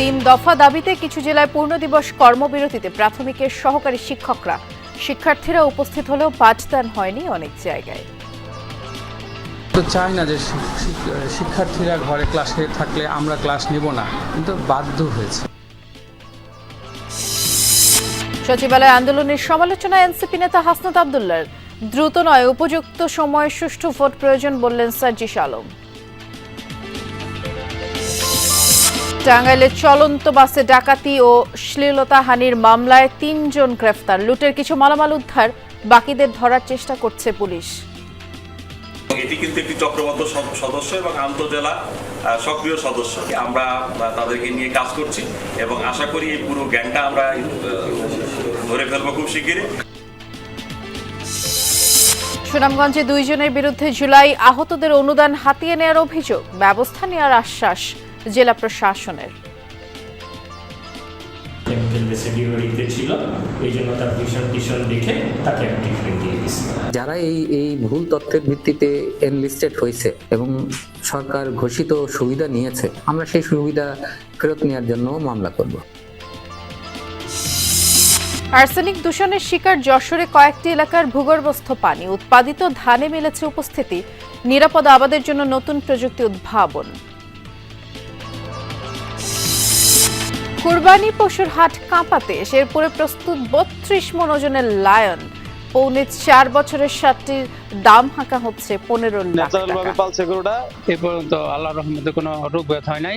তিন দফা দাবিতে কিছু জেলায় পূর্ণ দিবস কর্মবিরতিতে প্রাথমিকের সহকারী শিক্ষকরা। শিক্ষার্থীরা উপস্থিত হলেও পাঠদান হয়নি অনেক জায়গায়। তো চাই না যে শিক- শিক- শিক্ষার্থীরা ঘরে ক্লাসে থাকলে আমরা ক্লাস নেব না কিন্তু বাধ্য হয়েছে। সচিবালয় আন্দোলনের সমালোচনা এনসিপি নেতা হাসনাত আবদুল্লার দ্রুত নয় উপযুক্ত সময়ে সুষ্ঠু ভোট প্রয়োজন বললেন সার্জিস আলম। টাঙ্গাইলে চলন্ত বাসে ডাকাতি ও শ্লীলতাহানির মামলায় তিনজন গ্রেফতার। লুটের কিছু মালামাল উদ্ধার বাকিদের ধরার চেষ্টা করছে পুলিশ। এটি কিন্তু একটি চক্রবদ্ধ সদস্য এবং আন্তজেলা সক্রিয় সদস্য। আমরা তাদেরকে নিয়ে কাজ করছি এবং আশা করি এই পুরো গ্যাংটা আমরা ধরে ফেলব খুব শিগগিরই। সুনামগঞ্জে দুইজনের বিরুদ্ধে জুলাই আহতদের অনুদান হাতিয়ে নেওয়ার অভিযোগ। ব্যবস্থা নেওয়ার আশ্বাস জেলা প্রশাসনের। কেমিক্যাল ছিল এই জন্য তার ভীষণ ভীষণ দেখে তাকে অ্যাক্টিভ দিয়ে দিয়েছিল যারা এই এই ভুল তথ্যের ভিত্তিতে এনলিস্টেড হয়েছে এবং সরকার ঘোষিত সুবিধা নিয়েছে আমরা সেই সুবিধা ফেরত নেওয়ার জন্য মামলা করব। আর্সেনিক দূষণের শিকার যশোরে কয়েকটি এলাকার ভূগর্ভস্থ পানি উৎপাদিত ধানে মিলেছে উপস্থিতি। নিরাপদ আবাদের জন্য নতুন প্রযুক্তি উদ্ভাবন। কুরবানি পশুর হাট কাঁপাতে শেরপুরে প্রস্তুত বত্রিশ মনোজনের লায়ন। পৌনে চার বছরের সাতটির দাম হাঁকা হচ্ছে পনেরো লাখ ভাবে টাকা। পালছে গরুটা। এ পর্যন্ত আল্লাহ রহমতে কোনো রোগ হয় নাই।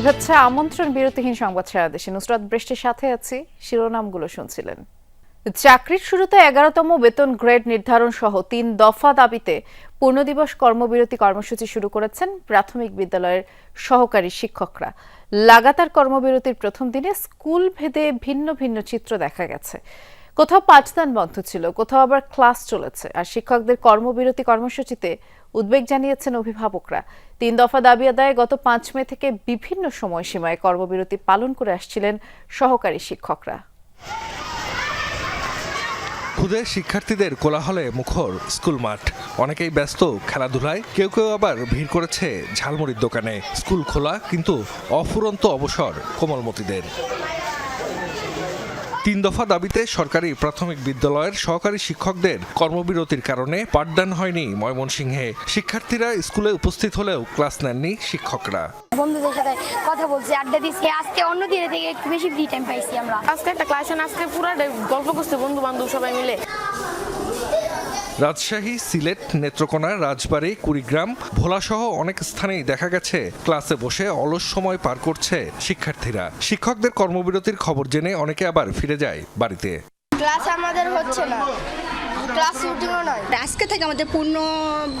শুভেচ্ছা আমন্ত্রণ বিরতিহীন সংবাদ সারা দেশে। নুসরাত বৃষ্টির সাথে আছি, শিরোনামগুলো শুনছিলেন। চাকরির শুরুতে এগারোতম বেতন গ্রেড নির্ধারণ সহ তিন দফা দাবিতে পূর্ণদিবস কর্মবিরতি কর্মসূচি শুরু করেছেন প্রাথমিক বিদ্যালয়ের সহকারী শিক্ষকরা। লাগাতার কর্মবিরতির প্রথম দিনে স্কুল ভেদে ভিন্ন ভিন্ন চিত্র দেখা গেছে। কোথাও পাঠদান বন্ধ ছিল, কোথাও আবার ক্লাস চলেছে, আর শিক্ষকদের কর্মবিরতি কর্মসূচিতে উদ্বেগ জানিয়েছেন অভিভাবকরা। তিন দফা দাবি আদায়ে গত পাঁচ মে থেকে বিভিন্ন সময়সীমায় কর্মবিরতি পালন করে আসছিলেন সহকারী শিক্ষকরা। ক্ষুদে শিক্ষার্থীদের কোলাহলে মুখর স্কুল মাঠ। অনেকেই ব্যস্ত খেলাধুলায়, কেউ কেউ আবার ভিড় করেছে ঝালমুড়ির দোকানে। স্কুল খোলা, কিন্তু অফুরন্ত অবসর কোমলমতিদের। তিন দফা দাবিতে সরকারি প্রাথমিক বিদ্যালয়ের সহকারী শিক্ষকদের কর্মবিরতির কারণে পাঠদান হয়নি ময়মনসিংহে। শিক্ষার্থীরা স্কুলে উপস্থিত হলেও ক্লাস নেননি শিক্ষকরা। বন্ধুদের সাথে কথা বলছি আড্ডা দিচ্ছি আজকে অন্য দিনে থেকে একটু বেশি ফ্রি টাইম পাইছি আমরা। আজকে একটা ক্লাসে আজকে পুরো গল্প করছি বন্ধু বান্ধব সবাই মিলে। রাজশাহী সিলেট নেত্রকোনা রাজবাড়ী কুড়িগ্রাম ভোলাসহ অনেক স্থানেই দেখা গেছে। ক্লাসে বসে অলস সময় পার করছে শিক্ষার্থীরা। শিক্ষকদের কর্মবিরতির খবর জেনে অনেকে আবার ফিরে যায় বাড়িতে। ক্লাস আমাদের হচ্ছে না। ক্লাস রুটিনও নয়। আজকে থেকে আমাদের পূর্ণ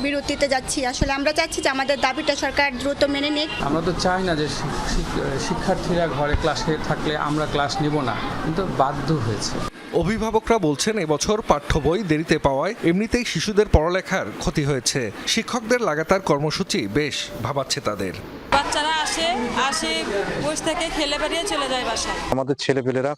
বিরতিতে যাচ্ছি। আসলে আমরা চাচ্ছি যে আমাদের দাবিটা সরকার দ্রুত মেনে নিক। আমরা তো চাই না যে শিক- শিক- শিক্ষার্থীরা ঘরে ক্লাসে থাকলে আমরা ক্লাস নেব না কিন্তু বাধ্য হয়েছে। অভিভাবকরা বলছেন, এবছর পাঠ্য বই দেরিতে পাওয়ায় এমনিতেই শিশুদের পড়ালেখার ক্ষতি হয়েছে। শিক্ষকদের লাগাতার কর্মসূচি বেশ ভাবাচ্ছে তাদের। বাচ্চারা আসে আসে বসে থেকে খেলে বেরিয়ে চলে যায় বাসায়। আমাদের ছেলেপেলেরা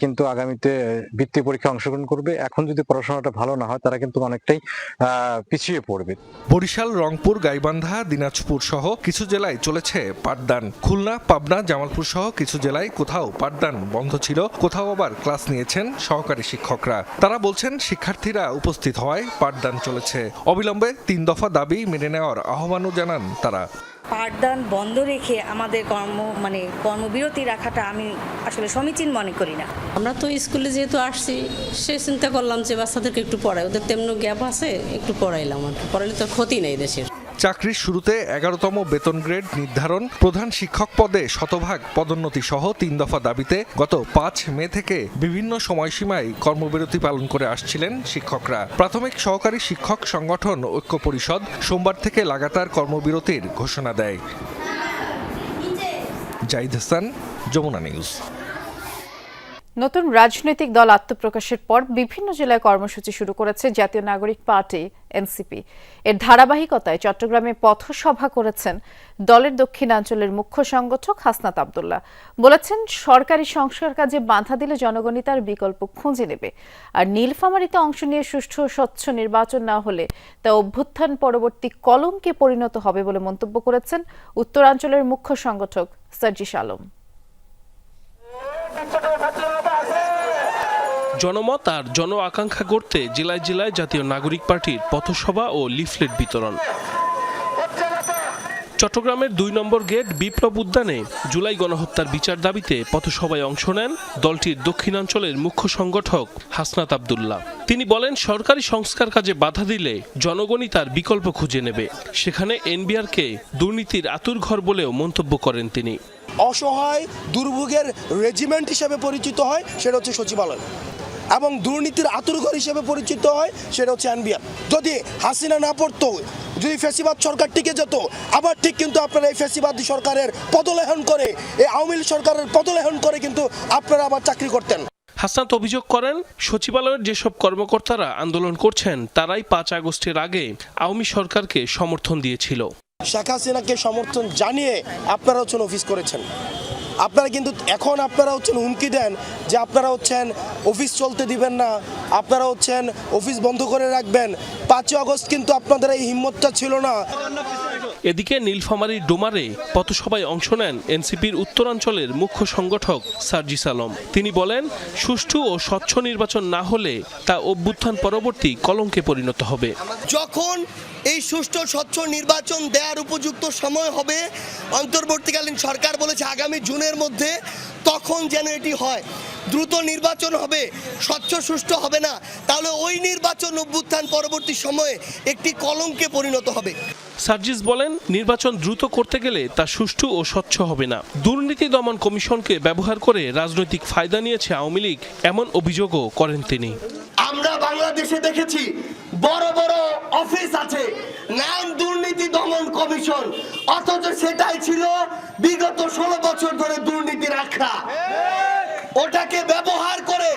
কিন্তু আগামীতে বৃত্তি পরীক্ষা অংশগ্রহণ করবে। এখন যদি পড়াশোনাটা ভালো না হয় তারা কিন্তু অনেকটাই আহ, পিছিয়ে পড়বে। বরিশাল রংপুর গাইবান্ধা দিনাজপুর সহ কিছু জেলায় চলেছে পাঠদান। খুলনা পাবনা জামালপুর সহ কিছু জেলায় কোথাও পাঠদান বন্ধ ছিল। কোথাও আবার ক্লাস নিয়েছেন সহকারী শিক্ষকরা। তারা বলছেন শিক্ষার্থীরা উপস্থিত হওয়ায় পাঠদান চলেছে। অবিলম্বে তিন দফা দাবি মেনে নেওয়ার আহ্বানও জানান তারা। পাঠদান বন্ধ রেখে আমাদের কর্ম মানে কর্মবিরতি রাখাটা আমি আসলে সমীচীন মনে করি না। আমরা তো স্কুলে যেহেতু আসছি, সে চিন্তা করলাম যে বাচ্চাদেরকে একটু পড়াই। ওদের তেমন গ্যাপ আছে, একটু পড়াইলাম আর। পড়াইলে তো ক্ষতি নেই দেশের। চাকরির শুরুতে এগারোতম বেতন গ্রেড নির্ধারণ প্রধান শিক্ষক পদে শতভাগ পদোন্নতি সহ তিন দফা দাবিতে গত পাঁচ মে থেকে বিভিন্ন সময়সীমায় কর্মবিরতি পালন করে আসছিলেন শিক্ষকরা। প্রাথমিক সহকারী শিক্ষক সংগঠন ঐক্য পরিষদ সোমবার থেকে লাগাতার কর্মবিরতির ঘোষণা দেয়। জাহিদ হাসান, যমুনা নিউজ। নতুন রাজনৈতিক দল আত্মপ্রকাশের পর বিভিন্ন জেলায় কর্মসূচি শুরু করেছে জাতীয় নাগরিক পার্টি, এনসিপি। এর ধারাবাহিকতায় চট্টগ্রামে পথসভা করেছেন দলের দক্ষিণাঞ্চলের মুখ্য সংগঠক হাসনাত আবদুল্লাহ। বলেছেন, সরকারি সংস্কার কাজে বাধা দিলে জনগণই তার বিকল্প খুঁজে নেবে। আর নীলফামারীতে অংশ নিয়ে সুষ্ঠু স্বচ্ছ নির্বাচন না হলে তা অভ্যুত্থান পরবর্তী কলঙ্কে পরিণত হবে বলে মন্তব্য করেছেন উত্তরাঞ্চলের মুখ্য সংগঠক সার্জিস আলম। জনমত আর জন আকাঙ্ক্ষা করতে জেলায় জেলায় জাতীয় নাগরিক পার্টির পথসভা ও লিফলেট বিতরণ। চট্টগ্রামের দুই নম্বর গেট বিপ্লব উদ্যানে জুলাই গণহত্যার বিচার দাবিতে পথসভায় অংশ নেন দলটির দক্ষিণাঞ্চলের মুখ্য সংগঠক হাসনাত আবদুল্লাহ। তিনি বলেন, সরকারি সংস্কার কাজে বাধা দিলে জনগণই তার বিকল্প খুঁজে নেবে। সেখানে এনবিআরকে দুর্নীতির আতুরঘর বলেও মন্তব্য করেন তিনি। অসহায়, দুর্ভোগের রেজিমেন্ট হিসেবে পরিচিত হয়, সেটা হচ্ছে সচিবালয়। এবং দুর্নীতির আতুরঘর হিসেবে পরিচিত হয় সেটা হচ্ছে এনবিআর যদি হাসিনা না পড়তো যদি ফেসিবাদ সরকার টিকে যেত আবার ঠিক কিন্তু আপনারা এই ফেসিবাদী সরকারের পদলেহন করে এই আওয়ামী সরকারের পদলেহন করে কিন্তু আপনারা আবার চাকরি করতেন। হাসনাত অভিযোগ করেন সচিবালয়ের যেসব কর্মকর্তারা আন্দোলন করছেন তারাই পাঁচ আগস্টের আগে আওয়ামী সরকারকে সমর্থন দিয়েছিল। শেখ হাসিনাকে সমর্থন জানিয়ে আপনারা হচ্ছেন অফিস করেছেন। আপনারা কিন্তু এখন আপনারা হচ্ছেন হুমকি দেন যে আপনারা হচ্ছেন অফিস চলতে দিবেন না, আপনারা হচ্ছেন অফিস বন্ধ করে রাখবেন। পাঁচই আগস্ট কিন্তু আপনাদের এই হিম্মতটা ছিল না। এদিকে নীলফামারীর ডোমারে পথসভায় অংশ নেন এনসিপির উত্তরাঞ্চলের মুখ্য সংগঠক সার্জিস আলম। তিনি বলেন, সুষ্ঠু ও স্বচ্ছ নির্বাচন না হলে তা অভ্যুত্থান পরবর্তী কলঙ্কে পরিণত হবে। যখন এই সুষ্ঠু, স্বচ্ছ নির্বাচন দেওয়ার উপযুক্ত সময় হবে, অন্তর্বর্তীকালীন সরকার বলেছে আগামী জুনের মধ্যে তখন যেন এটি হয়। দ্রুত নির্বাচন হবে স্বচ্ছ সুষ্ঠু হবে না তাহলে ওই নির্বাচন অভ্যুত্থান পরবর্তী সময়ে একটি কলঙ্কে পরিণত হবে। সার্জিস বলেন নির্বাচন দ্রুত করতে গেলে তা সুষ্ঠু ও স্বচ্ছ হবে না। দুর্নীতি দমন কমিশনকে ব্যবহার করে রাজনৈতিক ফায়দা নিয়েছে আওয়ামী লীগ এমন অভিযোগও করেন তিনি। আমরা বাংলাদেশে দেখেছি বড় বড় অফিস আছে নাম দুর্নীতি দমন কমিশন অথচ সেটাই ছিল বিগত ষোলো বছর ধরে দুর্নীতির আখড়া। ওটাকে ব্যবহার করে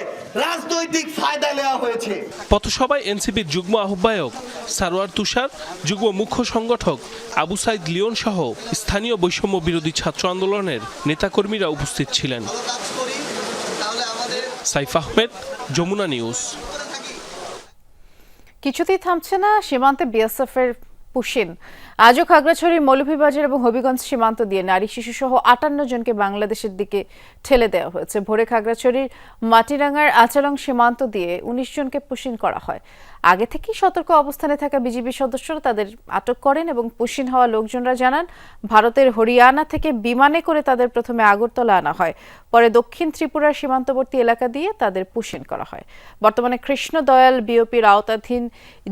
রাজনৈতিক ফায়দা নেওয়া হয়েছে। পথসভায় এনসিপির যুগ্ম আহ্বায়ক সারোয়ার তুষার যুগ্ম মুখ্য সংগঠক আবু সাইদ লিওন সহ স্থানীয় বৈষম্য বিরোধী ছাত্র আন্দোলনের নেতাকর্মীরা উপস্থিত ছিলেন। সাইফ আহমেদ যমুনা নিউজ। কিছুতেই থামছে না সীমান্তে বিএসএফ এর পুশিন। আজও খাগড়াছড়ি মৌলভীবাজার এবং হবিগঞ্জ সীমান্ত দিয়ে নারী শিশু সহ আটান্ন জনকে বাংলাদেশের দিকে ঠেলে দেওয়া হয়েছে। ভোরে খাগড়াছড়ির মাটিরাঙ্গার আচালং সীমান্ত দিয়ে উনিশ জনকে পুশিন করা হয়। আগে থেকেই সতর্ক অবস্থানে থাকা বিজিবি সদস্যরা তাদের আটক করেন এবং পুশিন হওয়া লোকজনরা জানান, ভারতের হরিয়ানা থেকে বিমানে করে তাদের প্রথমে আগরতলা আনা হয়, পরে দক্ষিণ ত্রিপুরার সীমান্তবর্তী এলাকা দিয়ে তাদের পুশিন করা হয়। বর্তমানে কৃষ্ণদয়াল বিওপির আওতাধীন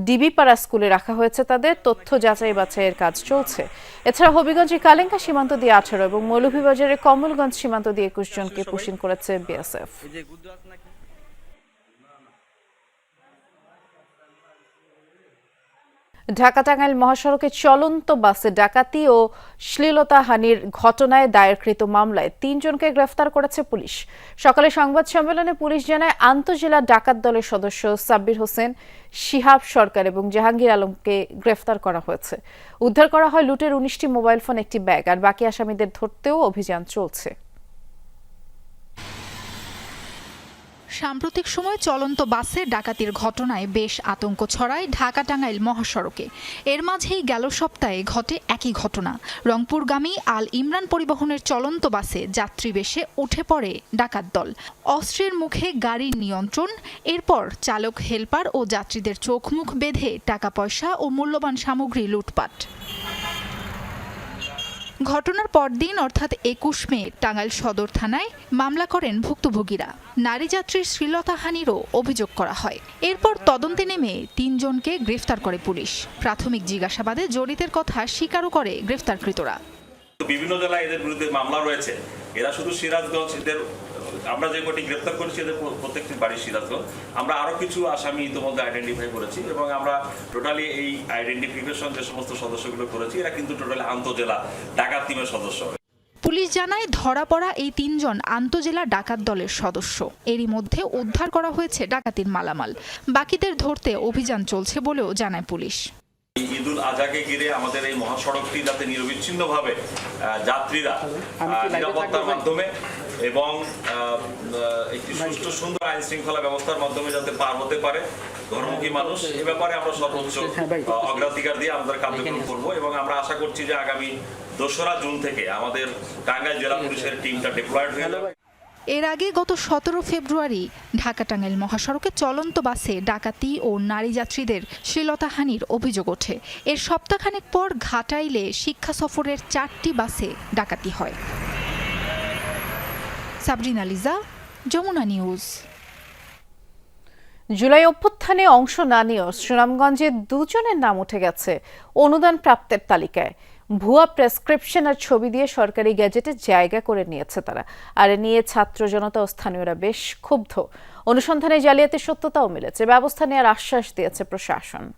ডিবিপাড়া স্কুলে রাখা হয়েছে তাদের, তথ্য যাচাই বাছাইয়ের কাজ চলছে। এছাড়া হবিগঞ্জের কালেঙ্কা সীমান্ত দিয়ে আঠারো এবং মৌলভীবাজারের কমলগঞ্জ সীমান্ত দিয়ে একুশ জনকে পুশিন করেছে বিএসএফ। ঢাকা টাঙ্গাইল মহাসড়কে চলন্ত বাসে ডাকাতি ও শ্লীলতাহানির ঘটনায় দায়েরকৃত মামলায় তিনজনকে গ্রেফতার করেছে পুলিশ। সকালে সংবাদ সম্মেলনে পুলিশ জানায়, আন্তজেলা ডাকাত দলের সদস্য সাব্বির হোসেন, শিহাব সরকার এবং জাহাঙ্গীর আলমকে গ্রেফতার করা হয়েছে। উদ্ধার করা হয় লুটের উনিশটি মোবাইল ফোন, একটি ব্যাগ, আর বাকি আসামিদের ধরতেও অভিযান চলছে। সাম্প্রতিক সময়ে চলন্ত বাসে ডাকাতির ঘটনায় বেশ আতঙ্ক ছড়ায় ঢাকা টাঙ্গাইল মহাসড়কে। এর মাঝেই গেল সপ্তাহে ঘটে একই ঘটনা। রংপুরগামী আল ইমরান পরিবহনের চলন্ত বাসে যাত্রী বেশে উঠে পড়ে ডাকাত দল। অস্ত্রের মুখে গাড়ির নিয়ন্ত্রণ, এরপর চালক, হেলপার ও যাত্রীদের চোখ মুখ বেঁধে টাকা পয়সা ও মূল্যবান সামগ্রী লুটপাট। ঘটনার পরদিন, অর্থাৎ একুশ মে, টাঙ্গাইল সদর থানায় মামলা করেন ভুক্তভোগীরা। নারী যাত্রীর শ্লীলতাহানিরও অভিযোগ করা হয়। এরপর তদন্তে নেমে তিনজনকে গ্রেফতার করে পুলিশ। প্রাথমিক জিজ্ঞাসাবাদে জড়িতের কথা স্বীকারও করে গ্রেফতারকৃতরা। বিভিন্ন জেলায় এদের বিরুদ্ধে মামলা রয়েছে। এরা শুধু সিরাজগঞ্জ, এদের আমরা যে কটি গ্রেপ্তার করেছি এদের প্রত্যেকটি বাড়ি সিরাজগঞ্জ আমরা আরও কিছু আসামি ইতিমধ্যে আইডেন্টিফাই করেছি এবং আমরা টোটালি এই আইডেন্টিফিকেশন যে সমস্ত সদস্যগুলো করেছি এরা কিন্তু টোটালি আন্তজেলা ডাকাত টিমের সদস্য। পুলিশ জানায় ধরা পড়া এই তিনজন আন্তজেলা ডাকাত দলের সদস্য। এরই মধ্যে উদ্ধার করা হয়েছে ডাকাতির মালামাল। বাকিদের ধরতে অভিযান চলছে বলেও জানায় পুলিশ। ঈদুল আজহাকে ঘিরে আমাদের এই মহাসড়কটি যাতে নিরবিচ্ছিন্নভাবে যাত্রীরা নিরাপত্তার মাধ্যমে এবং একটি সুষ্ঠু সুন্দর আইন শৃঙ্খলা ব্যবস্থার মাধ্যমে যাতে পার হতে পারে ধর্মমুখী মানুষ এ ব্যাপারে আমরা সর্বোচ্চ অগ্রাধিকার দিয়ে আমাদের কার্যক্রম করব এবং আমরা আশা করছি যে আগামী দোসরা জুন থেকে আমাদের টাঙ্গাইল জেলা পুলিশের টিমটা ডিপ্লয়েড হয়ে যাবে। এর আগে গত সতেরো ফেব্রুয়ারি ঢাকা টাঙ্গাইল মহাসড়কে চলন্ত বাসে ডাকাতি ও নারী যাত্রীদের শ্লীলতাহানির অভিযোগ ওঠে। এর সপ্তাহখানেক পর ঘাটাইলে শিক্ষা সফরের চারটি বাসে ডাকাতি হয়। সাবরিনা লিজা যমুনা নিউজ জুলাই অভ্যুত্থানে অংশ না নিয়েও সুনামগঞ্জে দুজনের নাম উঠে গেছে অনুদান প্রাপ্তের তালিকায়। ভুয়া প্রেসক্রিপশন আর ছবি দিয়ে সরকারি গ্যাজেটে জায়গা করে নিয়েছে তারা। আর নিয়ে ছাত্র জনতা ও স্থানীয়রা বেশ ক্ষুব্ধ। অনুসন্ধানে জালিয়াতির সত্যতাও মিলেছে। ব্যবস্থা নেওয়ার আশ্বাস দিয়েছে প্রশাসন।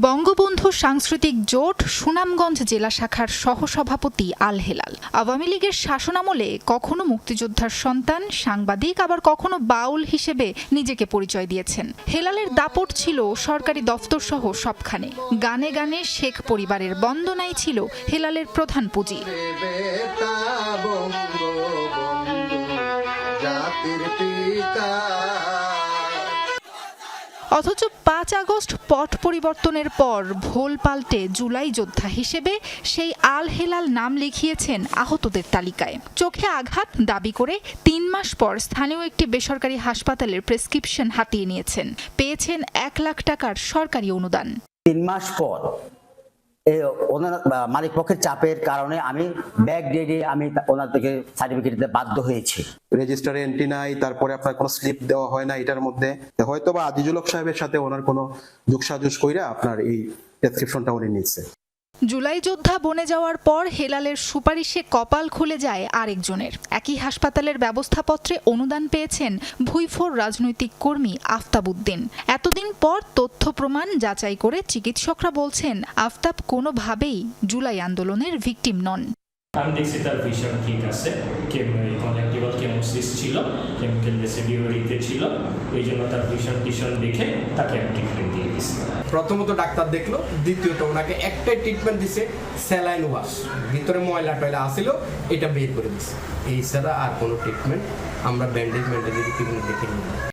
বঙ্গবন্ধু সাংস্কৃতিক জোট সুনামগঞ্জ জেলা শাখার সহসভাপতি আল হেলাল। আওয়ামী লীগের শাসনামলে কখনো মুক্তিযোদ্ধার সন্তান, সাংবাদিক আবার কখনো বাউল হিসেবে নিজেকে পরিচয় দিয়েছেন। হেলালের দাপট ছিল সরকারি দফতর সহ সবখানে। গানে গানে শেখ পরিবারের বন্দনাই ছিল হেলালের প্রধান পুঁজি। অথচ পাঁচ আগস্ট পট পরিবর্তনের পর ভোল পাল্টে জুলাই যোদ্ধা হিসেবে সেই আল হেলাল নাম লিখিয়েছেন আহতদের তালিকায়। চোখে আঘাত দাবি করে তিন মাস পর স্থানীয় একটি বেসরকারি হাসপাতালের প্রেসক্রিপশন হাতিয়ে নিয়েছেন। পেয়েছেন এক লাখ টাকার সরকারি অনুদান। তিন মাস পর মালিক পক্ষের চাপের কারণে আমি ব্যাগ ডেটে আমি ওনার থেকে সার্টিফিকেট দিতে বাধ্য হয়েছি। রেজিস্টারে এন্ট্রি নাই, তারপরে আপনার কোনো স্লিপ দেওয়া হয় না এটার মধ্যে। হয়তো বা আজিজুল সাহেবের সাথে ওনার কোনো যোগসাজুস কইরা আপনার এই প্রেসক্রিপশনটা উনি নিচ্ছে। জুলাই যোদ্ধা বনে যাওয়ার পর হেলালের সুপারিশে কপাল খুলে যায় আরেকজনের। একই হাসপাতালের ব্যবস্থাপত্রে অনুদান পেয়েছেন ভুইফোর রাজনৈতিক কর্মী আফতাব উদ্দিন এতদিন পর তথ্য প্রমাণ যাচাই করে চিকিৎসকরা বলছেন, আফতাব কোনোভাবেই জুলাই আন্দোলনের ভিকটিম নন। আমি দেখছি তার ভিশন ঠিক আছে। কনেক্টিভাল কেমোসিস ছিল, কেমিক্যাল ছিল। এই জন্য তার দেখে তাকে প্রথমত ডাক্তার দেখল, দ্বিতীয়ত ওনাকে একটাই ট্রিটমেন্ট দিছে, স্যালাইন ওয়াশ। ভিতরে ময়লা টয়লা আসিল এটা বের করে দিছে। এই ছাড়া আর কোনো ট্রিটমেন্ট আমরা ব্যান্ডেজ ব্যান্ডেজের ট্রিটমেন্ট দেখিনি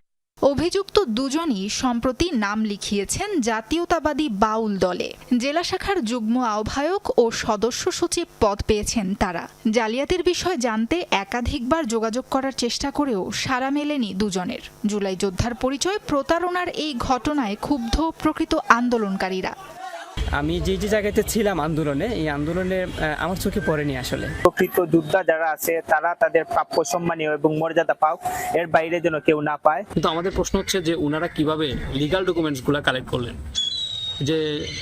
অভিযুক্ত দুজনই সম্প্রতি নাম লিখিয়েছেন জাতীয়তাবাদী বাউল দলে। জেলা শাখার যুগ্ম আহ্বায়ক ও সদস্য সচিব পদ পেয়েছেন তারা। জালিয়াতির বিষয় জানতে একাধিকবার যোগাযোগ করার চেষ্টা করেও সারা মেলেনি দুজনের। জুলাই যোদ্ধার পরিচয় প্রতারণার এই ঘটনায় ক্ষুব্ধ প্রকৃত আন্দোলনকারীরা। আমি যে যে জায়গাতে ছিলাম আন্দোলনে এই আন্দোলনে আমার চোখে পড়েনি আসলে। প্রকৃত যোদ্ধা যারা আছে তারা তাদের প্রাপ্য সম্মানীয় এবং মর্যাদা পাও এর বাইরে যেন কেউ না পায়। কিন্তু আমাদের প্রশ্ন হচ্ছে যে ওনারা কীভাবে লিগাল ডকুমেন্টসগুলো কালেক্ট করলেন? যে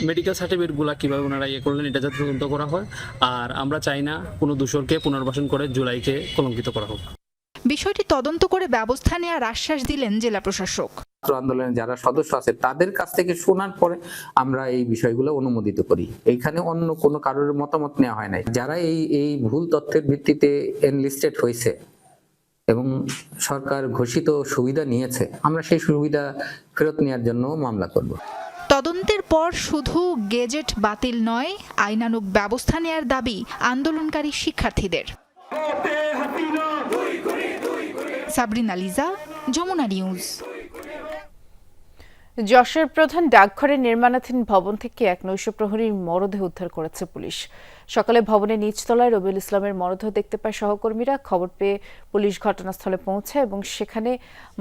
মেডিকেল সার্টিফিকেটগুলো কীভাবে ওনারা ইয়ে করলেন এটা যাতে তদন্ত করা হয়। আর আমরা চাই না কোনো দূষরকে পুনর্বাসন করে জুলাইকে কলঙ্কিত করা হোক। বিষয়টি তদন্ত করে ব্যবস্থা নেওয়ার আশ্বাস দিলেন জেলা প্রশাসক। ছাত্র আন্দোলনের যারা সদস্য আছে, তাদের কাছ থেকে শোনার পরে আমরা এই বিষয়গুলো অনুমোদিত করি। এইখানে অন্য কোনো কারোর মতামত নেওয়া হয় নাই। যারা এই এই ভুল তথ্যের ভিত্তিতে এনলিস্টেড হয়েছে এবং সরকার ঘোষিত সুবিধা নিয়েছে, আমরা সেই সুবিধা ফেরত নেওয়ার জন্য মামলা করব। তদন্তের পর শুধু গেজেট বাতিল নয়, আইনানুগ ব্যবস্থা নেয়ার দাবি আন্দোলনকারী শিক্ষার্থীদের। সাবরিনা লিজা, যমুনা নিউজ। যশোর প্রধান ডাকঘরের নির্মাণাধীন ভবন থেকে এক নৈশ প্রহরীর মরদেহ উদ্ধার করেছে পুলিশ। সকালে ভবনের নিচতলায় রবিউল ইসলামের মরদেহ দেখতে পায় সহকর্মীরা। খবর পেয়ে পুলিশ ঘটনাস্থলে পৌঁছায় এবং সেখানে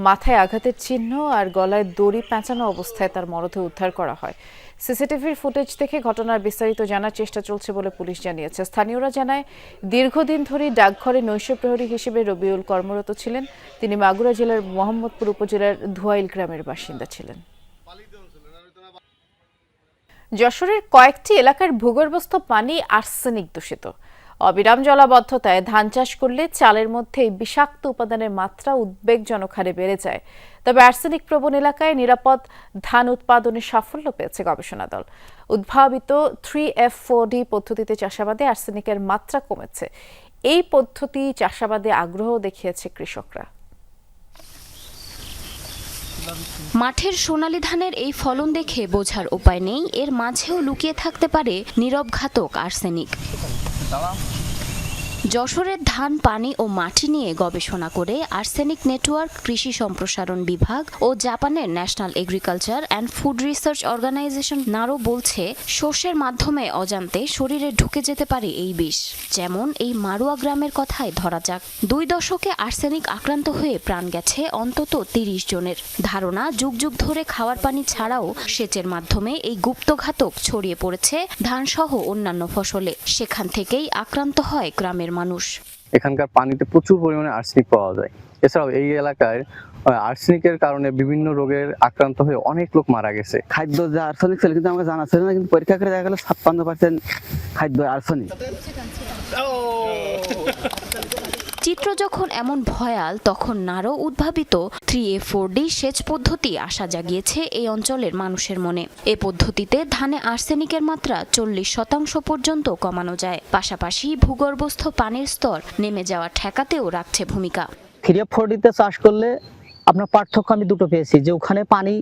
মাথায় আঘাতের চিহ্ন আর গলায় দড়ি পেঁচানো অবস্থায় তার মরদেহ উদ্ধার করা হয়। সিসিটিভির ফুটেজ দেখে ঘটনার বিস্তারিত জানার চেষ্টা চলছে বলে পুলিশ জানিয়েছে। স্থানীয়রা জানায়, দীর্ঘদিন ধরে ডাকঘরে নৈশ প্রহরী হিসেবে রবিউল কর্মরত ছিলেন। তিনি মাগুরা জেলার মোহাম্মদপুর উপজেলার ধুয়াইল গ্রামের বাসিন্দা ছিলেন। যশোরের কয়েকটি এলাকার ভূগর্ভস্থ পানি আর্সেনিক দূষিত। অবিরাম জলাবদ্ধতায় ধান চাষ করলে চালের মধ্যে এই বিষাক্ত উপাদানের মাত্রা উদ্বেগজনক হারে বেড়ে যায়। তবে আর্সেনিক প্রবণ এলাকায় নিরাপদ ধান উৎপাদনে সাফল্য পেয়েছে গবেষণা দল। উদ্ভাবিত থ্রি এফ ফোর ডি পদ্ধতিতে চাষাবাদে আর্সেনিকের মাত্রা কমেছে। এই পদ্ধতি চাষাবাদে আগ্রহ দেখিয়েছে কৃষকরা। মাঠের সোনালি ধানের এই ফলন দেখে বোঝার উপায় নেই। এর মাঝেও লুকিয়ে থাকতে পারে নীরব ঘাতক আর্সেনিক। যশোরের ধান, পানি ও মাটি নিয়ে গবেষণা করে আর্সেনিক নেটওয়ার্ক, কৃষি সম্প্রসারণ বিভাগ ও জাপানের National Agriculture and Food Research Organization NARO বলছে শস্যের মাধ্যমে অজান্তে শরীরে ঢুকে যেতে পারে এই বিষ। যেমন এই মারুয়া গ্রামের কথায় ধরা যাক। দুই দশকে আর্সেনিক আক্রান্ত হয়ে প্রাণ গেছে অন্তত তিরিশ জনের। ধারণা যুগ যুগ ধরে খাওয়ার পানি ছাড়াও সেচের মাধ্যমে এই গুপ্তঘাতক ছড়িয়ে পড়েছে ধানসহ অন্যান্য ফসলে। সেখান থেকেই আক্রান্ত হয় গ্রামের মানুষ। এখানকার পানিতে প্রচুর পরিমাণে আর্সেনিক পাওয়া যায়। এছাড়াও এই এলাকায় আর্সেনিকের কারণে বিভিন্ন রোগের আক্রান্ত হয়ে অনেক লোক মারা গেছে। খাদ্য যে আর্সেনিক ছিল কিন্তু আমাকে জানা ছিল না কিন্তু পরীক্ষা করে দেখা গেল ছাপ্পান্ন পার্সেন্ট খাদ্য আর্সেনিক চিত্র যখন এমন ভয়াল, তখন নারো উদ্ভাবিত থ্রি এ ফোর ডি সেচ পদ্ধতি আশা জাগিয়েছে এই অঞ্চলের মানুষের মনে। এ পদ্ধতিতে ধানে আর্সেনিকের মাত্রা চল্লিশ শতাংশ পর্যন্ত কমানো যায়। পাশাপাশি ভূগর্ভস্থ পানির স্তর নেমে যাওয়া ঠেকাতেও রাখছে ভূমিকা। থ্রি এফ ফোরডিতে চাষ করলে আপনার পার্থক্য আমি দুটো পেয়েছি, যে ওখানে পানি,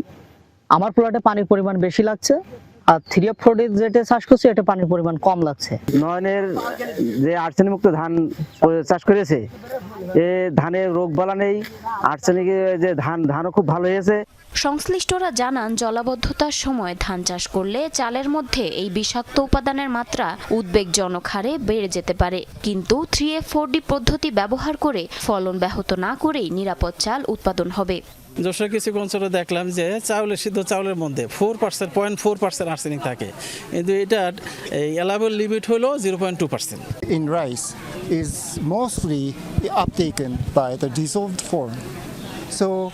আমার প্লটে পানির পরিমাণ বেশি লাগছে আর থ্রি এফ ফোরডি যেটা চাষ করছি এটা পানির পরিমাণ কম লাগছে। নয়নের যে আর্সেনিক মুক্ত ধান চাষ করেছে এ ধানের রোগ বালা নেই আর্সেনিকের যে ধান ধানও খুব ভালো হয়েছে। সংশ্লিষ্টরা জানান জলাবদ্ধতার সময় ধান চাষ করলে চালের মধ্যে এই বিষাক্ত উপাদানের মাত্রা উদ্বেগজনক হারে বেড়ে যেতে পারে। কিন্তু থ্রি এফ ফোর ডি পদ্ধতি ব্যবহার করে ফলন ব্যাহত না করেই নিরাপদ চাল উৎপাদন হবে। যশোর কিছু অঞ্চলে দেখলাম যে চাউলের সিদ্ধ চাউলের মধ্যে four percent, point four percent arsenic থাকে কিন্তু এটা এই অ্যালাবল লিমিট হলো zero point two percent in rice is mostly uptaken by the dissolved form. So,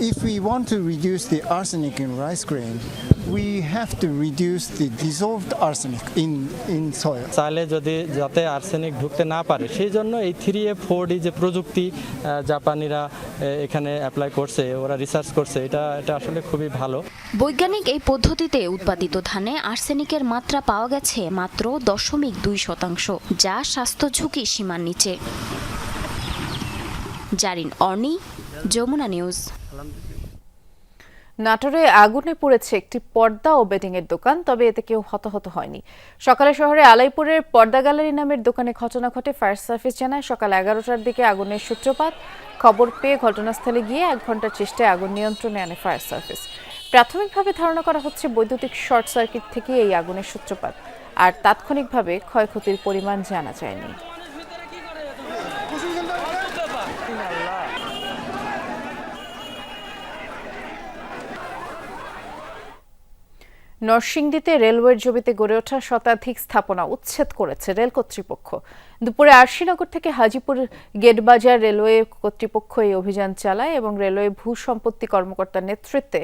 if we want to reduce the arsenic in rice grain, we have to reduce the dissolved arsenic in, in soil. চালে যদি যাতে arsenic ঢুকতে না পারে সেই জন্য এই three এ four D যে প্রযুক্তি জাপানিরা এখানে অ্যাপ্লাই করছে ওরা রিসার্চ করছে এটা এটা আসলে খুবই ভালো বৈজ্ঞানিক এই পদ্ধতিতে উৎপাদিত ধানে আর্সেনিকের মাত্রা পাওয়া গেছে মাত্র দশমিক দুই শতাংশ যা স্বাস্থ্য ঝুঁকি সীমার নিচে জারিন অর্নি যমুনা নিউজ। নাটোরে আগুনে পড়েছে একটি পর্দা ও বেডিং এর দোকান, তবে এতে কেউ হতাহত হয়নি। সকালে শহরে আলাইপুরের পর্দা গ্যালারি নামের দোকানে ঘটনা ঘটে। ফায়ার সার্ভিস জানায়, সকাল এগারোটার দিকে আগুনের সূত্রপাত। খবর পেয়ে ঘটনাস্থলে গিয়ে এক ঘণ্টার চেষ্টায় আগুন নিয়ন্ত্রণে আনে ফায়ার সার্ভিস। প্রাথমিকভাবে ধারণা করা হচ্ছে, বৈদ্যুতিক শর্ট সার্কিট থেকে এই আগুনের সূত্রপাত। আর তাৎক্ষণিকভাবে ক্ষয়ক্ষতির পরিমাণ জানা যায়নি। নরসিংদীতে রেলওয়ের জমিতে গড়ে ওঠা শতাধিক স্থাপনা উচ্ছেদ করেছে রেল কর্তৃপক্ষ। দুপুরে আরশিনগর থেকে হাজিপুর গেটবাজার রেলওয়ে কর্তৃপক্ষ এই অভিযান চালায় এবং রেলওয়ে ভূ সম্পত্তি কর্মকর্তার নেতৃত্বে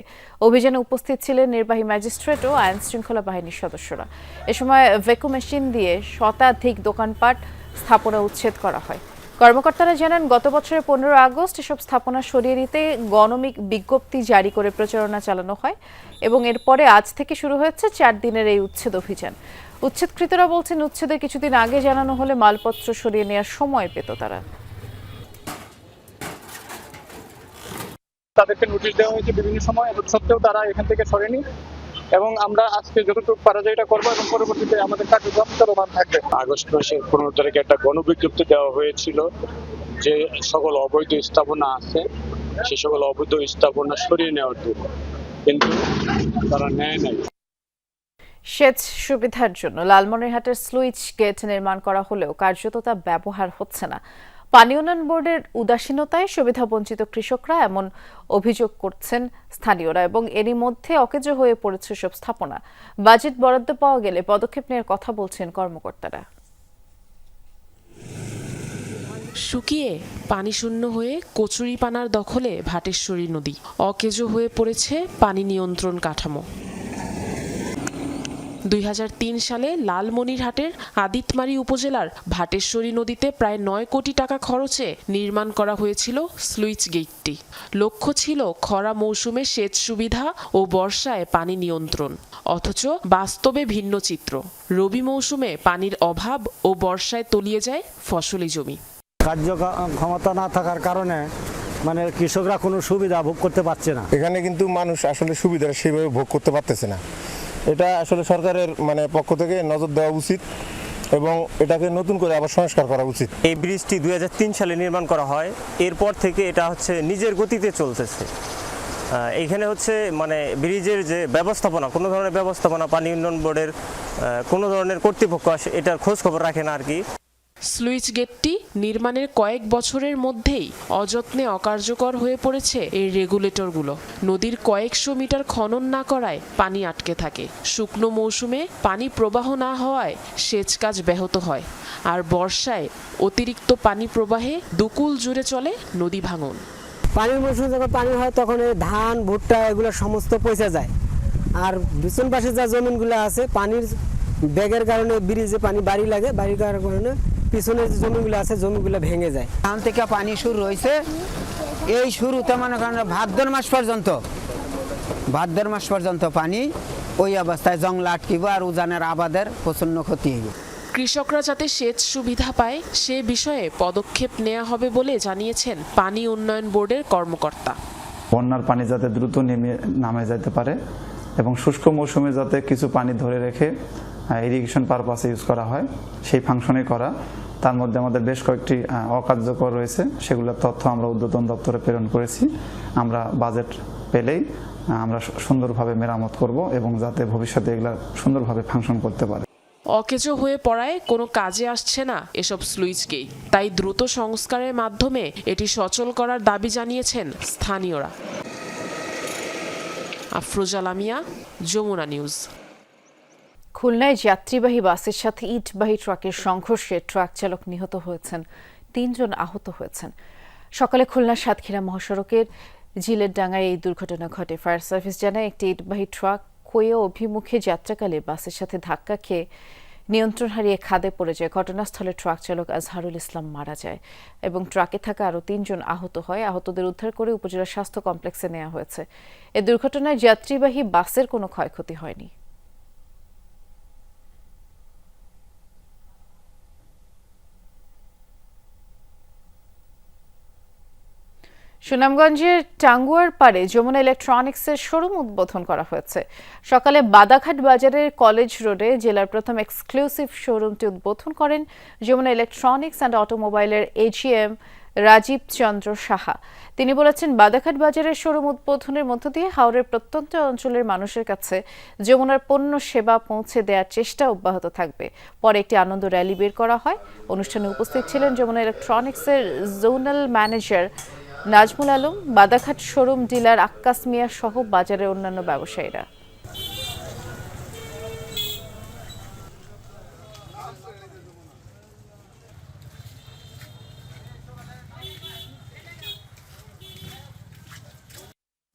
অভিযানে উপস্থিত ছিলেন নির্বাহী ম্যাজিস্ট্রেট ও আইন শৃঙ্খলা বাহিনীর সদস্যরা। এ সময় ভেকু মেশিন দিয়ে শতাধিক দোকানপাট স্থাপনা উচ্ছেদ করা হয়। কর্মকর্তারা জানান, গত বছরের পনেরো আগস্ট এসব স্থাপনা সরিয়ে নিতে গণমিক বিজ্ঞপ্তি জারি করে প্রচারণা চালানো হয় এবং এরপরে আজ থেকে শুরু হয়েছে চার দিনের এই উচ্ছেদ অভিযান। উচ্ছেদকৃতরা বলছেন, উচ্ছেদের কিছুদিন আগে জানানো হলে মালপত্র সরিয়ে নেওয়ার সময় পেত তারা। তাদেরকে নোটিশ দেওয়া হয়েছে বিভিন্ন সময় সত্ত্বেও তারা এখান থেকে সরেনি। এবং আমরা আজকে যতটুকু পারা যায় এটা করব এবং পরবর্তীতে আমাদের কার্যক্রম চলমান থাকবে। আগস্ট মাসের পনেরো তারিখে একটা গণবিজ্ঞপ্তি দেওয়া হয়েছিল যে সকল অবৈধ স্থাপনা আছে সে সকল অবৈধ স্থাপনা সরিয়ে নেওয়ার জন্য। কিন্তু তারা নেয় নাই। সেচ সুবিধার জন্য লালমনিরহাটের স্লুইচ গেট নির্মাণ করা হলেও কার্যত তা ব্যবহার হচ্ছে না। পানি উন্নয়ন বোর্ডের উদাসীনতায় সুবিধা বঞ্চিত কৃষকরা এমন অভিযোগ করছেন স্থানীয়রা এবং এরই মধ্যে অকেজো হয়ে পড়েছে সব স্থাপনা। বাজেট বরাদ্দ পাওয়া গেলে পদক্ষেপ নেওয়ার কথা বলছেন কর্মকর্তারা। শুকিয়ে পানি শূন্য হয়ে কচুরিপানার দখলে ভাটেশ্বরী নদী। অকেজো হয়ে পড়েছে পানি নিয়ন্ত্রণ কাঠামো। দুই হাজার তিন সালে লালমনিরহাটের আদিতমারি উপজেলার ভাটেশ্বরী নদীতে প্রায় নয় কোটি টাকা খরচে নির্মাণ করা হয়েছিল স্লুইচ গেটটি। লক্ষ্য ছিল খরা মৌসুমে সেচ সুবিধা ও বর্ষায় পানি নিয়ন্ত্রণ। অথচ বাস্তবে ভিন্ন চিত্র। রবি মৌসুমে পানির অভাব ও বর্ষায় তলিয়ে যায় ফসলি জমি। কার্যক্ষমতা না থাকার কারণে মানে কৃষকরা কোনো সুবিধা ভোগ করতে পারছে না। এখানে কিন্তু মানুষ আসলে সুবিধা সেভাবে ভোগ করতে পারতেছে না। এটা আসলে সরকারের মানে পক্ষ থেকে নজর দেওয়া উচিত এবং এটাকে নতুন করে আবার সংস্কার করা উচিত। এই ব্রিজটি দুই হাজার তিন সালে নির্মাণ করা হয়। এরপর থেকে এটা হচ্ছে নিজের গতিতে চলতেছে। এইখানে হচ্ছে মানে ব্রিজের যে ব্যবস্থাপনা, কোনো ধরনের ব্যবস্থাপনা, পানি উন্নয়ন বোর্ডের কোনো ধরনের কর্তৃপক্ষ এটার খোঁজ খবর রাখে না আর কি। স্লুইস গেটটি নির্মাণের কয়েক বছরের মধ্যেই অযত্নে অকার্যকর হয়ে পড়েছে এই রেগুলেটরগুলো। নদীর কয়েকশো মিটার খনন না করায় পানি আটকে থাকে। শুকনো মৌসুমে পানি প্রবাহ না হওয়ায় সেচ কাজ ব্যাহত হয় আর বর্ষায় অতিরিক্ত পানি প্রবাহে দুকুল জুড়ে চলে নদী ভাঙন। পানির মৌসুমে যখন পানি হয়, তখন এই ধান, ভুট্টা এগুলো সমস্ত পচে যায়। আর পিছন পাশে যা জমিনগুলো আছে, পানির ব্যাগের কারণে, ব্রিজে পানি বাড়ি লাগে বাড়ির কারণে পিছনের যে জমিগুলো আছে জমিগুলো ভেঙে যায়। ধান থেকে পানি শুরু হয়েছে। এই শুরুতে মনে করেন ভাদ্র মাস পর্যন্ত ভাদ্র মাস পর্যন্ত পানি ওই অবস্থায় জংলা আটকিব আর উজানের আবাদের প্রচণ্ড ক্ষতি হইব। কৃষকরা যাতে সেচ সুবিধা পায় সে বিষয়ে পদক্ষেপ নেওয়া হবে বলে জানিয়েছেন পানি উন্নয়ন বোর্ডের কর্মকর্তা। বন্যার পানি যাতে দ্রুত নেমে নামে যেতে পারে এবং শুষ্ক মৌসুমে যাতে কিছু পানি ধরে রেখে ইরিগেশন পারপাসে ইউজ করা হয়, সেই ফাংশনে করা। তার মধ্যে আমাদের বেশ কয়েকটি অকার্যকর রয়েছে। সেগুলোর তথ্য আমরা উদ্বোধন দপ্তরে প্রেরণ করেছি। আমরা বাজেট পেলেই আমরা সুন্দরভাবে মেরামত করব এবং যাতে ভবিষ্যতে এগুলা সুন্দরভাবে ফাংশন করতে পারে। অকেজো হয়ে পড়ায় কোনো কাজে আসছে না এসব স্লুইস গেট তাই দ্রুত সংস্কারের মাধ্যমে এটি সচল করার দাবি জানিয়েছেন স্থানীয়রা। আফরোজা লামিয়া, যমুনা নিউজ। খুলনায় যাত্রীবাহী বাসের সাথে ইটবাহী ট্রাকের সংঘর্ষে ট্রাক চালক নিহত হয়েছেন, তিনজন আহত হয়েছেন। সকালে খুলনা সাতক্ষীরা মহাসড়কের জিলের ডাঙ্গায় এই দুর্ঘটনা ঘটে। ফায়ার সার্ভিস জানায়, একটি ইটবাহী ট্রাক কোয়ে অভিমুখে যাত্রাকালে বাসের সাথে ধাক্কা খেয়ে নিয়ন্ত্রণ হারিয়ে খাদে পড়ে যায়। ঘটনাস্থলে ট্রাক চালক আজহারুল ইসলাম মারা যায় এবং ট্রাকে থাকা আরও তিনজন আহত হয়। আহতদের উদ্ধার করে উপজেলা স্বাস্থ্য কমপ্লেক্সে নেওয়া হয়েছে। এ দুর্ঘটনায় যাত্রীবাহী বাসের কোনো ক্ষয়ক্ষতি হয়নি। সুনামগঞ্জের টাঙ্গুয়ার পাড়ে যমুনা ইলেকট্রনিক্সের শোরুম উদ্বোধন করা হয়েছে। সকালে বাদাঘাট বাজারের কলেজ রোডে জেলার প্রথম এক্সক্লুসিভ শোরুমটি উদ্বোধন করেন যমুনা ইলেকট্রনিক্স অ্যান্ড অটোমোবাইলের এজিএম রাজীব চন্দ্র সাহা। তিনি বলেছেন, বাদাঘাট বাজারের শোরুম উদ্বোধনের মধ্য দিয়ে হাওড়ের প্রত্যন্ত অঞ্চলের মানুষের কাছে যমুনার পণ্য সেবা পৌঁছে দেওয়ার চেষ্টা অব্যাহত থাকবে। পরে একটি আনন্দ র্যালি বের করা হয়। অনুষ্ঠানে উপস্থিত ছিলেন যমুনা ইলেকট্রনিক্সের zonal manager Nazmul Alam, Badaghat showroom dealer Akkas Mia সহ বাজারের অন্যান্য ব্যবসায়ীরা।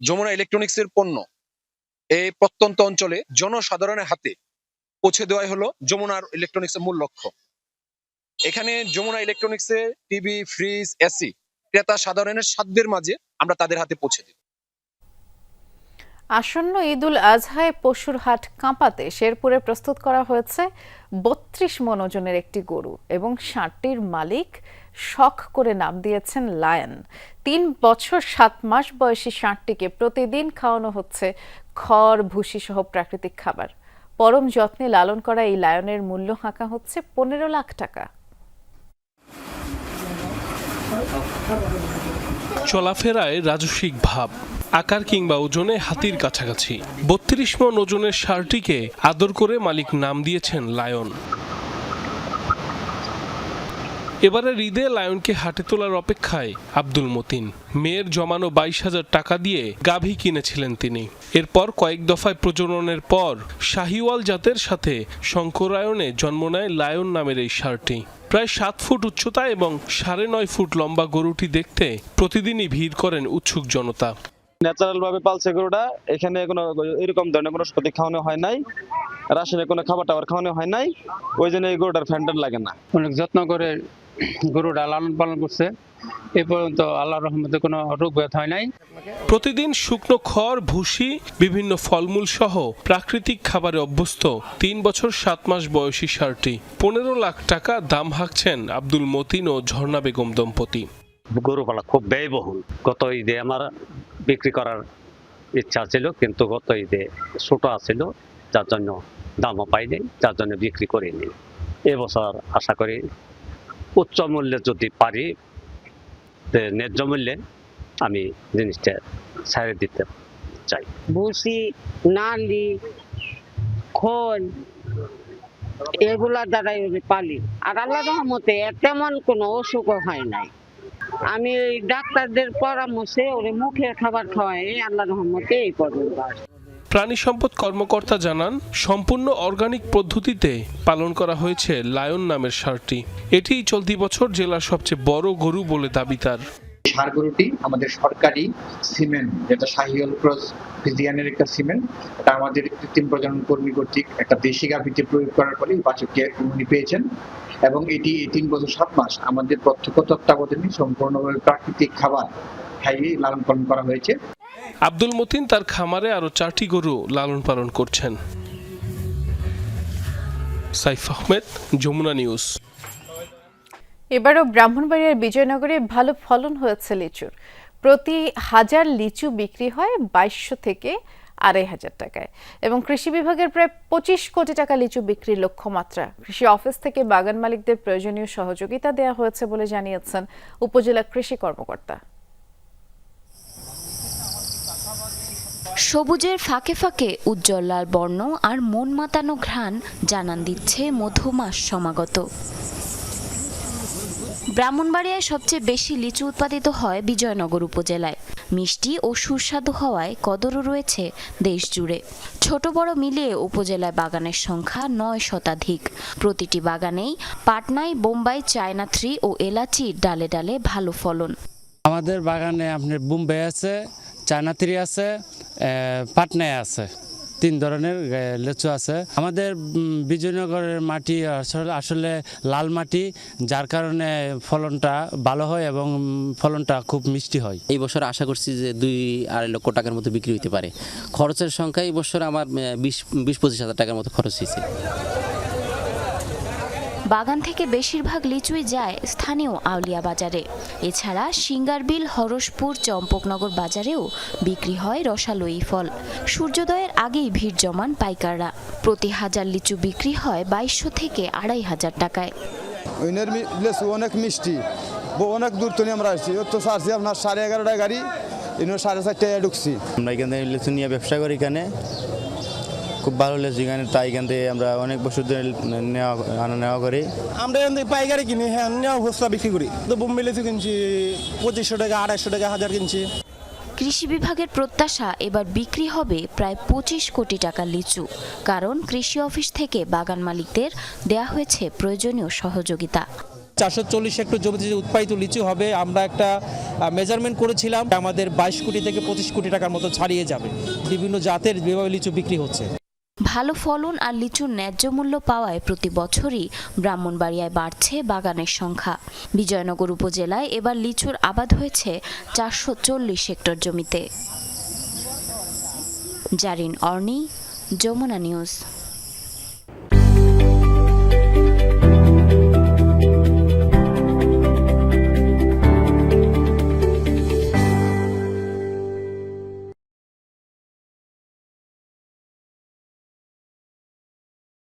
যমুনা ইলেকট্রনিক্সের পণ্য। এই প্রত্যন্ত অঞ্চলে জনসাধারণের হাতে পৌঁছে দেওয়াই হলো যমুনার ইলেকট্রনিক্সের মূল লক্ষ্য। এখানে যমুনা ইলেকট্রনিক্সে টিভি, ফ্রিজ, এসি ক্রেতা সাধারণের সাধ্যের মাঝে আমরা তাদের হাতে পৌঁছে দিই। আসন্ন ঈদুল আজহায় পশুর হাট কাঁপাতে শেরপুরে প্রস্তুত করা হয়েছে বত্রিশ মন ওজনের একটি গরু এবং ষাটটির মালিক শখ করে নাম দিয়েছেন লায়ন। তিন বছর সাত মাস বয়সী ষাটটিকে প্রতিদিন খাওয়ানো হচ্ছে খড় ভুসি সহ প্রাকৃতিক খাবার। পরম যত্নে লালন করা এই লায়নের মূল্য হাঁকা হচ্ছে পনেরো লাখ টাকা। চলাফেরায় রাজস্বিক ভাব, আকার কিংবা ওজনে হাতির কাছাকাছি। বত্রিশ মন ওজনের ষাঁড়টিকে আদর করে মালিক নাম দিয়েছেন লায়ন। এবারে ঈদে লায়নকে হাটে তোলার অপেক্ষায় আব্দুল মতিন। মেয়ের জমানো বাইশ হাজার টাকা দিয়ে গাভী কিনেছিলেন তিনি। এরপর কয়েক দফায় প্রজননের পর শাহিওয়াল জাতের সাথে শঙ্করায়নে জন্ম নেয় লায়ন নামের এই ষাঁড়টি। প্রায় সাত ফুট উচ্চতা এবং সাড়ে নয় ফুট লম্বা গরুটি দেখতে প্রতিদিনই ভিড় করেন উৎসুক জনতা। ন্যাচারাল ভাবে পালছে গরুটা এখানে কোনো এরকম ধরনের কোনো সঠিক খাওয়ানো হয় নাই রাসায়নিক কোনো খাবার টাবার খাওয়ানো হয় নাই ওই জন্য এই গরুটার ফ্যান্টার লাগে না। অনেক যত্ন করে গরুটা লালন পালন করছে। এ পর্যন্ত আল্লাহর রহমতে কোনো রোগ ব্যাধ হয় নাই। প্রতিদিন শুকনো খড় ভুসি বিভিন্ন ফলমূল সহ প্রাকৃতিক খাবারে অভ্যস্ত তিন বছর সাত মাস বয়সী ষাঁড়টি পনেরো লাখ টাকা দাম হাঁকছেন আব্দুল মতিন ও ঝর্ণা বেগম দম্পতি। গরু পালা খুব ব্যয়বহুল। গত ঈদে আমার বিক্রি করার ইচ্ছা ছিল কিন্তু গত ঈদে ছোট আছিল যার জন্য দামও পাইনি যার জন্য বিক্রি করিনি। এবছর আশা করি উচ্চ মূল্যে যদি পারি ন্যায্য মূল্যে আমি জিনিসটা ছেড়ে দিতে চাই। ভুসি, নালি, খোল এগুলার দ্বারাই পালি। আর আল্লাহ রহমতে তেমন কোনো অসুখও হয় নাই। আমি ডাক্তারদের পরামর্শে ওরে মুখের খাবার খাওয়াই আল্লাহ রহমতে এই পর্যন্ত। প্রাণী সম্পদ কর্মকর্তা জানান, সম্পূর্ণ অর্গানিক পদ্ধতিতে পালন করা হয়েছে লায়ন নামের সারটি। এটি চলতি বছর জেলার সবচেয়ে বড় গরু বলে দাবি তার। সার গরুটি আমাদের সরকারি সিমেন্ট, যেটা শাহিওল ক্রস ফিজিয়ানের একটা সিমেন্ট, এটা আমাদের কৃত্রিম প্রজনন কর্মী কর্তৃক একটা দেশি গাভিতে প্রয়োগ করার ফলে এই বাছুরকে উনি পেয়েছেন এবং এটি তিন বছর সাত মাস আমাদের প্রত্যক্ষ তত্ত্বাবধানে সম্পূর্ণভাবে প্রাকৃতিক খাবার খাইয়ে লালন পালন করা হয়েছে। আব্দুল মতিন তার খামারে আরও চারটি গরু লালন পালন করছেন। সাইফ আহমেদ যমুনা নিউজ। এবারও ব্রাহ্মণবাড়িয়ার বিজয়নগরে ভালো ফলন হয়েছে লিচুর। প্রতি হাজার লিচু বিক্রি হয় বাইশশো থেকে আড়াই হাজার টাকায়। এবং কৃষি বিভাগের প্রায় পঁচিশ কোটি টাকা লিচু বিক্রির লক্ষ্যমাত্রা। কৃষি অফিস থেকে বাগান মালিকদের প্রয়োজনীয় সহযোগিতা দেওয়া হয়েছে বলে জানিয়েছেন উপজেলা কৃষি কর্মকর্তা। সবুজের ফাঁকে ফাঁকে উজ্জ্বল লাল বর্ণ আর মন মাতানো ঘ্রাণ জানান দিচ্ছে মধুমাস সমাগত। ব্রাহ্মণবাড়িয়ায় সবচেয়ে বেশি লিচু উৎপাদিত হয় বিজয়নগর উপজেলায়। মিষ্টি ও সুস্বাদু হওয়ায় কদরও রয়েছে দেশ জুড়ে ছোট বড় মিলিয়ে উপজেলায় বাগানের সংখ্যা নয় শতাধিক। প্রতিটি বাগানেই পাটনাই বোম্বাই, চায়না থ্রি ও এলাচি ডালে ডালে ভালো ফলন। আমাদের বাগানে আপনার বোম্বে আছে চায়না থ্রি আছে পাটনায় আছে, তিন ধরনের লেচু আছে। আমাদের বিজয়নগরের মাটি আসলে আসলে লাল মাটি, যার কারণে ফলনটা ভালো হয় এবং ফলনটা খুব মিষ্টি হয়। এই বছর আশা করছি যে দুই আড়াই লক্ষ টাকার মতো বিক্রি হতে পারে। খরচের সংখ্যা এই বছর আমার বিশ বিশ পঁচিশ হাজার টাকার মতো খরচ হয়েছে বাগান থেকে বেশিরভাগ লিচুই যায় স্থানীয় আউলিয়া বাজারে। এছাড়া সিঙ্গারবিল হরসপুর চম্পকনগর বাজারেও বিক্রি হয় রসালোই ফল। সূর্যোদয়ের আগেই ভিড় জমান পাইকাররা। প্রতি হাজার লিচু বিক্রি হয় বাইশশো থেকে আড়াই হাজার টাকায়। মি- অনেক মিষ্টি। অনেক দূর তো আমরা আসছি। তো সারছি আপনার সাড়ে এগারোটা গাড়ি ইনো সাড়ে চারটায় ঢুকছি। আমরা এখান থেকে লিচু নিয়ে ব্যবসা করি এখানে। খুব ভালো লিচু এখানে তাই এখান থেকে আমরা অনেক বছর ধরে নেওয়া আনা নেওয়া করি। আমরা এখান থেকে পাইকারি কিনি হ্যাঁ নেওয়া খুচরা বিক্রি করি। তো বোম্বে লিচু কিনছি পঁচিশশো টাকা আড়াইশো টাকা হাজার কিনছি। কৃষি বিভাগের প্রত্যাশা এবার বিক্রি হবে প্রায় পঁচিশ কোটি টাকা লিচু কারণ কৃষি অফিস থেকে বাগান মালিকদের দেয়া হয়েছে প্রয়োজনীয় সহযোগিতা। চারশো চল্লিশ হেক্টর জমিতে যে উৎপাদিত লিচু হবে আমরা একটা মেজারমেন্ট করেছিলাম আমাদের বাইশ কোটি থেকে পঁচিশ কোটি টাকার মতো ছাড়িয়ে যাবে। বিভিন্ন জাতের যেভাবে লিচু বিক্রি হচ্ছে। ভালো ফলন আর লিচুর ন্যায্য মূল্য পাওয়ায় প্রতি বছরই ব্রাহ্মণবাড়িয়ায় বাড়ছে বাগানের সংখ্যা। বিজয়নগর উপজেলায় এবার লিচুর আবাদ হয়েছে চারশো চল্লিশ হেক্টর জমিতে। জারিন অর্নি, যমুনা নিউজ।